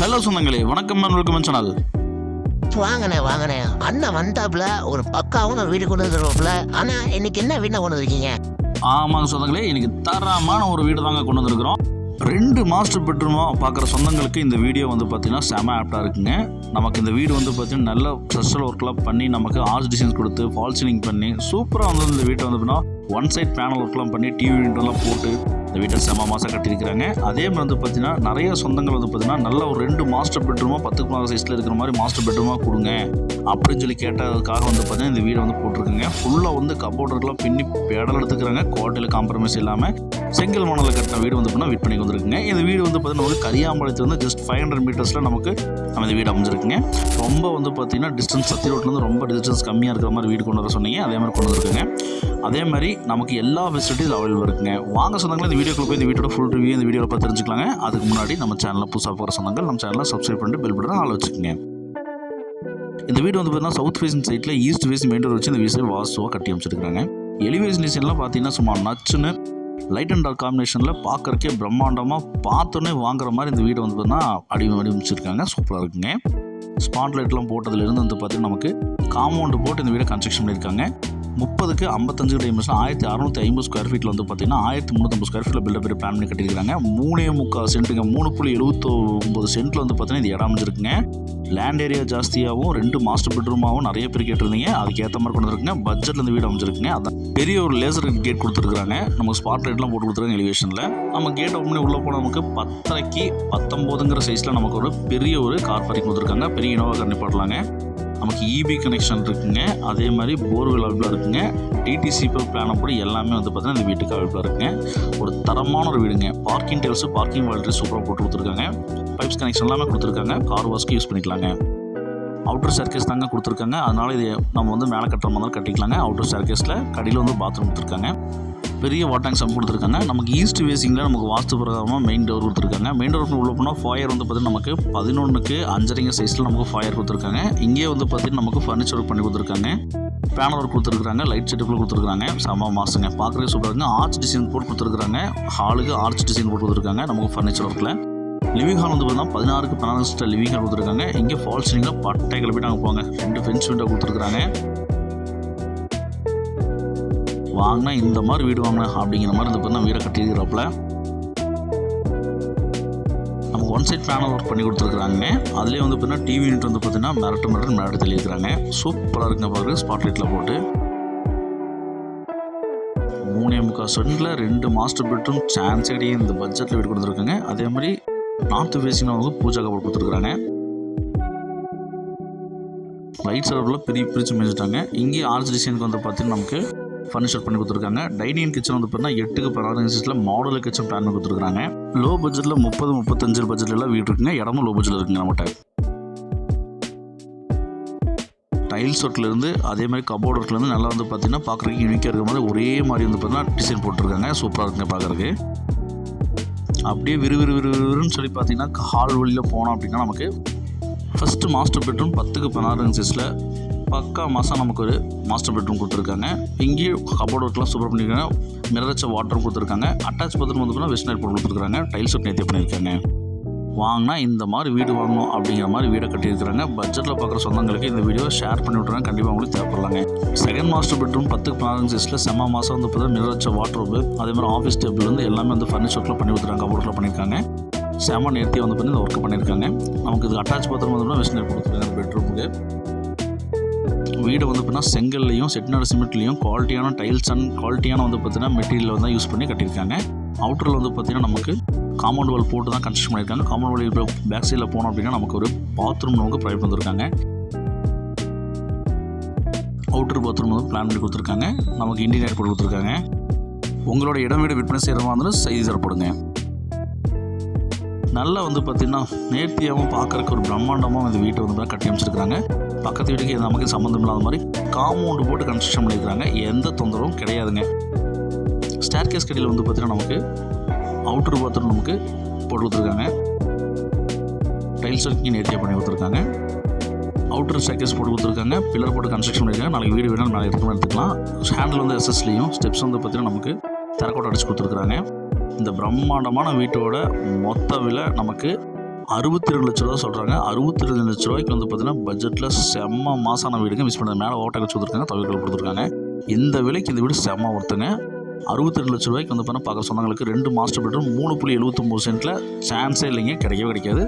Hello சொந்தங்களே. வணக்கம் welcome channel வாங்கண்ணே வாங்கண்ணே. அண்ணன் வந்தாப்புல ஒரு பக்காவும் ஒரு வீடு கொண்டு வந்துருவாப்புல ஆனா இன்னைக்கு என்ன வீட்டை கொண்டு வந்திருக்கீங்க? ஆமாங்க சொந்தங்களே இன்னைக்கு தரமான ஒரு வீடு தாங்க கொண்டு வந்திருக்கிறோம். ரெண்டு மாஸ்டர் பெட்ரூமாக பார்க்குற சொந்தங்களுக்கு இந்த வீடியோ வந்து பார்த்தீங்கன்னா செம ஆப்டாக இருக்குங்க. நமக்கு இந்த வீடு வந்து பார்த்தீங்கன்னா நல்ல ஸ்பெஷல் ஒர்க்லாம் பண்ணி நமக்கு ஆர்ச் டிசைன்ஸ் கொடுத்து ஃபால் சீலிங் பண்ணி சூப்பராக வந்து இந்த வீட்டை வந்து ஒன் சைட் பேனல் ஒர்க்லாம் பண்ணி டிவி யூனிட்லாம் போட்டு இந்த வீட்டை செம மாதம் கட்டியிருக்கிறாங்க. அதே மாதிரி வந்து பார்த்தீங்கன்னா நிறைய சொந்தங்கள் வந்து பார்த்தீங்கன்னா நல்ல ஒரு ரெண்டு மாஸ்டர் பெட்ரூமாக பத்துக்கு பதினாறு சைஸில் இருக்கிற மாதிரி மாஸ்டர் பெட்ரூமாக கொடுங்க. அப்படின்னு சொல்லி கேட்டதுக்காக வந்து பார்த்தீங்கன்னா இந்த வீடை வந்து போட்டிருக்குங்க. ஃபுல்லாக வந்து கபோர்டர்லாம் பின்னி பேடல் எடுத்துக்கிறாங்க. குவாலிட்டியில் காம்ப்ரமைஸ் இல்லாமல் செங்கல் மணலில் கட்டின வீடு வந்து பார்த்தீங்கன்னா வீட் பண்ணி வந்திருக்குங்க இந்த வீடு வந்து பார்த்தீங்கன்னா நமக்கு கரியாம்பாளையத்துல வந்து ஜஸ்ட் ஃபைவ் ஹண்ட்ரட் மீட்டர்ஸில் நமக்கு நம்ம இந்த வீடு அமைஞ்சிருக்குங்க. ரொம்ப வந்து பார்த்தீங்கன்னா டிஸ்டன்ஸ் சத்தி ரோட்லேருந்து ரொம்ப டிஸ்டன்ஸ் கம்மியாக இருக்கிற மாதிரி வீடு கொண்டு வர சொன்னீங்க. அதே மாதிரி கொண்டு வந்துருக்குங்க. அதே மாதிரி நமக்கு எல்லா ஃபெசிலிட்டிஸ் அவைலபிள் இருக்குங்க. வாங்க சொன்னாங்களே இந்த வீடு வீடியோக்குள்ள போய் இந்த வீட்டோட ஃபுல் ரிவ்யூ இந்த வீடியோவில் பார்த்து தெரிஞ்சுக்கலாங்க. அதுக்கு முன்னாடி நம்ம சேனலில் புதுசாக போகிற சொன்னாங்க நம்ம சேனலில் சப்ஸ்கிரைப் பண்ணிட்டு பெல் பட்டன் ஆள் வச்சுக்கோங்க. இந்த வீடு வந்து பார்த்தீங்கன்னா சவுத் ஃபேசிங் சைட்டில் ஈஸ்ட் ஃபேஸ் மெயின் டோர் வச்சு இந்த வீசை வாசுவாக கட்டி அமைச்சிருக்காங்க எலிவேஷன் டிசைன்லாம் பார்த்தீங்கன்னா சும்மா நச்சுன்னு லைட் அண்ட் டார்க் காம்பினேஷனில் பார்க்குறக்கே பிரம்மாண்டமாக பார்த்தோன்னே வாங்குற மாதிரி இந்த வீடை வந்து பார்த்தீங்கன்னா அடி வடிவமைச்சிருக்காங்க சூப்பராக இருக்குங்க. ஸ்பாட் லைட்லாம் போட்டதுலேருந்து வந்து பார்த்தீங்கன்னா நமக்கு காம்பவுண்டு போட்டு இந்த வீடை கன்ஸ்ட்ரக்ஷன் பண்ணியிருக்காங்க. முப்பதுக்கு ஐம்பத்தஞ்சு டைமென்ஷன் ஆயிரத்தி அறநூற்றி ஐம்பது ஸ்கொயர் ஃபீட்டில் வந்து பார்த்தீங்கன்னா ஆயிரத்தி முந்நூற்றம்பது ஸ்கொயர் ஃபீட்டில் பில்டப் பிளான் பண்ணி கட்டியிருக்காங்க மூணே முக்கால் சென்ட்டுங்க மூணு புள்ளி எழுபத்தொம்பது சென்ட்டில் வந்து பார்த்தீங்கன்னா இது இடம் அமைஞ்சிருக்குங்க. லேண்ட் ஏரியா ஜாஸ்தியாகவும் ரெண்டு மாஸ்டர் பெட்ரூமாகவும் நிறைய பேர் கேட்டிருந்தீங்க. அதுக்கேற்ற மாதிரி கொண்டு வந்துருக்குங்க. பட்ஜெட்டில் இந்த வீடு அமைஞ்சிருக்குங்க. அதான் பெரிய ஒரு லேசர் கேட் கொடுத்துருக்காங்க நமக்கு ஸ்பாட் லைட்லாம் போட்டு கொடுத்துருக்காங்க எலிவேஷனில் நம்ம கேட் ஓப்பன் பண்ணி உள்ளே போனால் நமக்கு பத்தரைக்கு பத்தொம்போதுங்கிற சைஸில் நமக்கு ஒரு பெரிய ஒரு கார் பார்க்கிங் கொடுத்துருக்காங்க. பெரிய இனோவா கண்டிப்பாடலாங்க நமக்கு இபி கனெக்ஷன் இருக்குங்க. அதே மாதிரி போர்வெல் அவைலபிளாக இருக்குங்க. டிடிசி பிளானை கூட எல்லாமே வந்து பார்த்தீங்கன்னா இந்த வீட்டுக்கு அவைலபிளாக இருக்குங்க. ஒரு தரமான ஒரு வீடுங்க. பார்க்கிங் டேல்ஸு பார்க்கிங் வால்ட்ரி சூப்பராக போட்டு கொடுத்துருக்காங்க. பைப்ஸ் கனெக்ஷன் எல்லாமே கொடுத்துருக்காங்க. கார் வாஷ்க்கு யூஸ் பண்ணிக்கலாங்க. அவுட்டர் சர்க்கேஸ் தாங்க கொடுத்துருக்காங்க. அதனால இது நம்ம வந்து மேலே கட்டுற மாதிரி கட்டிக்கலாங்க. அவுட்டர் சர்க்கேஸில் கடையில் வந்து பாத்ரூம் கொடுத்துருக்காங்க. பெரிய வாட்டாங் சம் கொடுத்துருக்காங்க. நமக்கு ஈஸ்ட் வேசிங்கில் நமக்கு வாஸ்து பிரகாரமாக மெயின் டோர் கொடுத்துருக்காங்க. மெயின் டோர் உள்ள போனால் ஃபயர் வந்து பார்த்தீங்கன்னா நமக்கு பதினொன்றுக்கு அஞ்சரைங்க சைஸில் நமக்கு ஃபயர் கொடுத்துருக்காங்க. இங்கேயே வந்து பார்த்தீங்கன்னா நமக்கு ஃபர்னிச்சர் ஒர்க் பண்ணி கொடுத்துருக்காங்க. பேனல் ஒர்க் கொடுத்துருக்காங்க லைட் செட்டப்பில் கொடுத்துருக்காங்க செம்ம மாசுங்க பார்க்குறதுக்கு சூப்பராக இருக்குங்க. ஆர்ச் டிசைன் போட்டு கொடுத்துருக்காங்க ஹாலுக்கு ஆர்ச் டிசைன் போட்டு கொடுத்துருக்காங்க நமக்கு ஃபர்னிச்சர் ஒர்க்கில் லிவிங் ஹால் வந்து பார்த்தீங்கன்னா பதினாறுக்கு பதினாறு லிவிங் ஹால் கொடுத்துருக்காங்க. இங்கே ஃபால்ஸ் சீலிங்கில் பட்டை கிளப்பிட்டு நாங்கள் போங்க. ரெண்டு ஃபென்ஸ் விண்டோ கொடுத்துருக்காங்க வாங்கினா இந்த மாதிரி வீடு வாங்கினேன் அப்படிங்கிற மாதிரி இந்த பார்த்தா வீடை கட்டியிருக்கிறாப்புல. நமக்கு ஒன் சைட் பேனல் ஒர்க் பண்ணி கொடுத்துருக்குறாங்க. அதுலேயே வந்து பார்த்தீங்கன்னா டிவி யூனிட் வந்து பார்த்தீங்கன்னா மிரட்டு மிரட்டு மிரட்டு தெளிக்கிறாங்க சூப்பராக இருக்குங்க பாருங்க ஸ்பாட் லைட்டில் போட்டு. மூணே முக்கால் சென்டில் ரெண்டு மாஸ்டர் பெட்ரூம் சான்ஸ் கிடையாது இந்த பட்ஜெட்டில் வீடு கொடுத்துருக்காங்க. அதே மாதிரி நார்த் ஃபேஸிங் வந்து பூஜா கபோர்ட் கொடுத்துருக்குறாங்க. லைட் சர்வில் பெரிய பிரித்து மேய்ச்சிட்டாங்க இங்கே ஆர்ச் டிசைனுக்கு வந்து பார்த்தீங்கன்னா நமக்கு ஃபர்னிச்சர் பண்ணி கொடுத்துருக்காங்க. டைனிங் கிச்சன் வந்து பார்த்தீங்கன்னா எட்டுக்கு பதினாறு இன்ச்சஸில் மாடல் கிச்சன் பிளான் பண்ணி கொடுத்துருக்காங்க. லோ பட்ஜெட்டில் முப்பது முப்பத்தஞ்சு பட்ஜெட்லாம் வீடு இருக்குங்க. இடமும் லோ பட்ஜெட்டில் இருக்குங்க நம்மகிட்ட. டைல்ஸ் ஒர்க்லேருந்து அதே மாதிரி கபோர்ட் ஒர்க்லேருந்து நல்லா வந்து பார்த்தீங்கன்னா பார்க்குறதுக்கு யூனிக்காக இருக்கிற மாதிரி ஒரே மாதிரி வந்து பார்த்தீங்கன்னா டிசைன் போட்டிருக்காங்க. சூப்பராக இருக்குங்க பார்க்குறதுக்கு அப்படியே விறுவிறு விறுவிறுன்னு சொல்லி பார்த்தீங்கன்னா ஹால் வழியில் போனோம் அப்படின்னா நமக்கு ஃபஸ்ட்டு மாஸ்டர் பெட்ரூம் பத்துக்கு பதினாறு இன்ச்சஸில் பக்கா மாதம் நமக்கு ஒரு மாஸ்டர் பெட்ரூம் கொடுத்துருக்காங்க. இங்கேயும் கபோர்ட் ஒர்க்லாம் சூப்பர் பண்ணியிருக்காங்க மிரச்ச வாட்டரும் கொடுத்துருக்காங்க. அட்டாச் பாத்ரூம் வந்து வெஸ்ட் நைட் போட்டு கொடுத்துருக்காங்க. டைல்ஸ் ஒர்க் நேர்த்தி பண்ணியிருக்காங்க. வாங்கினா இந்த மாதிரி வீடு வாங்கணும் அப்படிங்கிற மாதிரி வீடை கட்டியிருக்கிறாங்க. பட்ஜெட்டில் பார்க்குற சொந்தங்களுக்கு இந்த வீடியோ ஷேர் பண்ணி விட்றாங்க கண்டிப்பாக உங்களுக்கு தேவைப்படலாங்க. செகண்ட் மாஸ்டர் பெட்ரூம் பத்துக்கு பதினாறு சைஸில் செம்ம மாதம் வந்து பார்த்தீங்கன்னா மிரச்ச வாட்ரோபு அதே மாதிரி ஆஃபீஸ் டேபிள் வந்து எல்லாமே வந்து ஃபர்னிச்சர்லாம் பண்ணி கொடுத்துருக்காங்க. கபோர்டில் பண்ணியிருக்காங்க. செம நேர்த்தியாக வந்து பண்ணி இந்த ஒர்க் பண்ணியிருக்காங்க. நமக்கு இது அட்டாச் பாத்ரூம் வந்து வெஸ்ட் நைட் கொடுத்துருக்காங்க. பெட்ரூமுக்கு வீடு வந்து பார்த்தீங்கன்னா செங்கல்லையும் செட்டிநாடு சிமெண்ட்லையும் குவாலிட்டியான டைல்ஸ் அண்ட் குவாலிட்டியான வந்து பார்த்தீங்கன்னா மெட்டீரியல் வந்து யூஸ் பண்ணி கட்டியிருக்காங்க. அவுட்டரில் வந்து பார்த்தீங்கன்னா நமக்கு காம்பவுண்ட் வால் போட்டு தான் கன்ஸ்ட்ரக்ஷன் பண்ணியிருக்காங்க. காம்பவுண்ட் வால் இப்போ பேக் சைடில் போனோம் அப்படின்னா நமக்கு ஒரு பாத்ரூம் நமக்கு ப்ரொவைட் பண்ணியிருக்காங்க அவுட்டர் பாத்ரூம் வந்து பிளான் பண்ணி கொடுத்துருக்காங்க. நமக்கு இன்டீரியர் ஏர்போர்ட் கொடுத்துருக்காங்க. உங்களோட இடம் வீடு விற்பனை செய்கிற மாதிரி செய்தி தரப்படுங்க. நல்லா வந்து பார்த்திங்கன்னா நேர்த்தியாகவும் பார்க்குறக்கு ஒரு பிரம்மாண்டமாக இந்த வீட்டை வந்து கட்டி அமைச்சிருக்காங்க பக்கத்து வீட்டுக்கு எந்த நமக்கு சம்மந்தம் இல்லாத மாதிரி காம்பவுண்டு போட்டு கன்ஸ்ட்ரக்ஷன் பண்ணியிருக்காங்க எந்த தொந்தரவும் கிடையாதுங்க. ஸ்டேர் கேஸ் கடையில் வந்து பார்த்தீங்கன்னா நமக்கு அவுட்டர் பாத்ரூம் நமக்கு போட்டு கொடுத்துருக்காங்க. டைல்ஸ் ஒர்க்கிங் நேர்த்தியாக பண்ணி கொடுத்துருக்காங்க. அவுட்டர் ஸ்டேக்கேஸ் போட்டு கொடுத்துருக்காங்க. பில்லர் போட்டு கன்ஸ்ட்ரக்ஷன் பண்ணியிருக்காங்க. நாளைக்கு வீடு வேணாலும் நாளைக்கு இருக்கணும் எடுத்துக்கலாம். ஹேண்டில் வந்து எஸ்எஸ்லையும் ஸ்டெப்ஸ் வந்து பார்த்தீங்கன்னா நமக்கு தரக்கோட்டை அடிச்சு கொடுத்துருக்குறாங்க இந்த பிரம்மாண்டமான வீட்டோட மொத்த விலை நமக்கு அறுபத்தி ரெண்டு லட்ச ரூபா சொல்கிறாங்க அறுபத்தி ரெண்டு லட்ச ரூபாய்க்கு வந்து பார்த்தீங்கன்னா பட்ஜெட்டில் செம்ம மாசான வீடுங்க. மிஸ் பண்ண மேலே ஓட்டை கட்சி கொடுத்துருக்காங்க தவிர்க்க கொடுத்துருக்காங்க. இந்த விலைக்கு இந்த வீடு செம்ம ஒருத்தங்க அறுபத்தி ரெண்டு லட்ச ரூபாய்க்கு வந்து பார்த்தா பார்க்குற சொன்னவங்களுக்கு ரெண்டு மாஸ்டர் பெட்ரூம் மூணு புள்ளி எழுபத்தொம்போது சென்ட்டில் சான்ஸே இல்லைங்க கிடைக்கவே கிடைக்காது.